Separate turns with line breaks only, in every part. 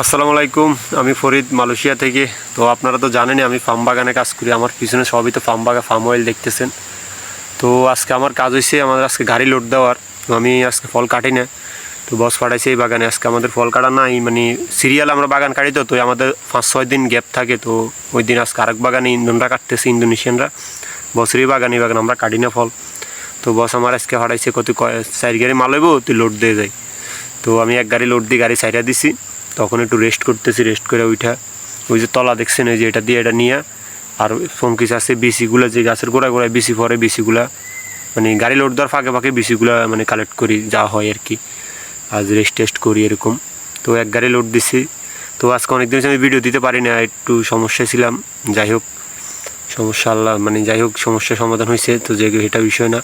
আসসালামু আলাইকুম, আমি ফরিদ মালয়েশিয়া থেকে। তো আপনারা তো জানেনই, আমি ফার্ম বাগানে কাজ করি। আমার পিছনে সবই তো ফার্ম বাগান ফার্ম অয়েল দেখতেছেন। তো আজকে আমার কাজ হয়েছে আমাদের আজকে গাড়ি লোড দেওয়ার। তো আমি আজকে ফল কাটি না। তো বস পাঠাইছে এই বাগানে। আজকে আমাদের ফল কাটা নাই মানে সিরিয়াল আমরা বাগান কাটি তো তো আমাদের পাঁচ, ছয় দিন গ্যাপ থাকে। তো ওই দিন আজকে আরেক বাগানে ইন্দনরা কাটতেছে, ইন্দোনেশিয়ানরা। বছরই বাগান, এই বাগান আমরা কাটি না ফল। তো বস আমার আজকে হারাইছে কত চার গাড়ি মাল তুই লোড দিয়ে যাই। তো আমি এক গাড়ি লোড দিয়ে গাড়ি সাইডা দিছি। তখন একটু রেস্ট করতেছি রেস্ট করে ওইটা ওই যে তলা দেখছেন ওই যে এটা দিয়ে এটা নিয়ে আর ফোনকিস আছে বিসিগুলো, যে গাছের গোড়া গোড়ায় বিসি পরে বিসিগুলা মানে গাড়ি লোড দেওয়ার ফাঁকে ফাঁকে বিসিগুলা মানে কালেক্ট করি, যা হয় আর কি। আজ রেস্ট টেস্ট করি এরকম। তো এক গাড়ি লোড দিছি। তো আজকে অনেকদিন হচ্ছে আমি ভিডিও দিতে পারি না, একটু সমস্যা ছিলাম। যাই হোক, সমস্যা আল্লাহ মানে যাই হোক সমস্যার সমাধান হয়েছে, তো যে এটা বিষয় না।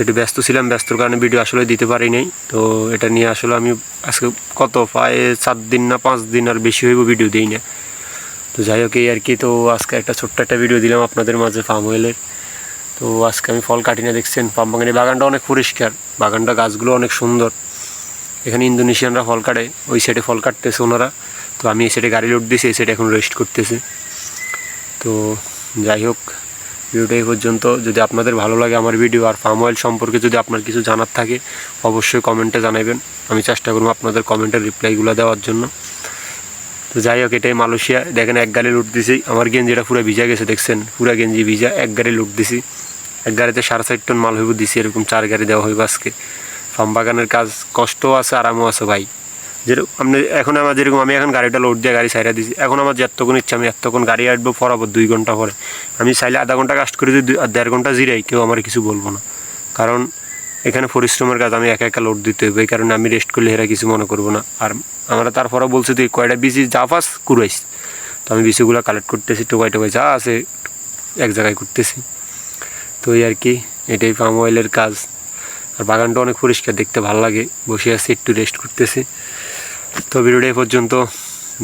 একটু ব্যস্ত ছিলাম, ব্যস্তর কারণে ভিডিও আসলে দিতে পারি নাই। তো এটা নিয়ে আসলে আমি আজকে কত, প্রায় সাত দিন না পাঁচ দিন আর বেশি হইব ভিডিও দিই না। তো যাই হোক, এই আর কি। তো আজকে একটা ছোট্ট একটা ভিডিও দিলাম আপনাদের মাঝে ফার্ম ওয়েলের তো আজকে আমি ফল কাটি না, দেখছেন? ফার্ম বাগানে বাগানটা অনেক পরিষ্কার। বাগানটা গাছগুলো অনেক সুন্দর। এখানে ইন্দোনেশিয়ানরা ফল কাটে, ওই সাইডে ফল কাটতেছে ওনারা। তো আমি এই সাইডে গাড়ি লোড দিয়েছি এই সাইডে এখন রেস্ট করতেছে। তো যাই হোক ভিডিওটা এই পর্যন্ত। যদি আপনাদের ভালো লাগে আমার ভিডিও আর ফার্ম অয়েল সম্পর্কে যদি আপনার কিছু জানার থাকে, অবশ্যই কমেন্টে জানাবেন। আমি চেষ্টা করব আপনাদের কমেন্টের রিপ্লাইগুলো দেওয়ার জন্য। তো যাই হোক, এটাই মালয়েশিয়া। দেখেন এক গাড়ি লুট দিছি। আমার গেঞ্জিটা পুরো ভিজা গেছে, দেখছেন? পুরো গেঞ্জি ভিজা, এক গাড়ি লুট দিছি। এক গাড়িতে সাড়ে চার টন মাল হইব দিছি, এরকম চার গাড়ি দেওয়া হইব আজকে। ফার্ম বাগানের কাজ কষ্টও আছে, আরামও আছে ভাই। যেরকম আপনি, এখন আমার যেরকম আমি এখন গাড়িটা লোড দিয়ে গাড়ি সাইডা দিছি। এখন আমার যতক্ষণ ইচ্ছা আমি এতক্ষণ গাড়ি আসব ফরাবো দুই ঘণ্টা পরে। আমি চাইলে আধা ঘণ্টা কাজ করে আর দেড় ঘণ্টা জিরাই, কেউ আমার কিছু বলব না। কারণ এখানে পরিশ্রমের কাজ আমি একা একা লোড দিতে হবে, এই কারণে আমি রেস্ট করলে এরা কিছু মনে করব না। আর আমরা তারপরে বলছি তুই কয়টা বিসি যা পাস কুড়াইস। তো আমি বিসিগুলো কালেক্ট করতেছি টোকাই টোকাই যা আছে এক জায়গায় করতেছি তো এই আর কি, এটাই পাম অয়েলের কাজ। আর বাগানটা অনেক পরিষ্কার, দেখতে ভালো লাগে। বসে আছি, একটু রেস্ট করতেছি। তো ভিডিওটা এই পর্যন্ত।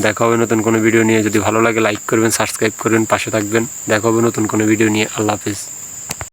দেখা হবে নতুন কোনো ভিডিও নিয়ে। যদি ভালো লাগে লাইক করবেন সাবস্ক্রাইব করবেন, পাশে থাকবেন। দেখা হবে নতুন কোনো ভিডিও নিয়ে। আল্লাহ হাফিজ।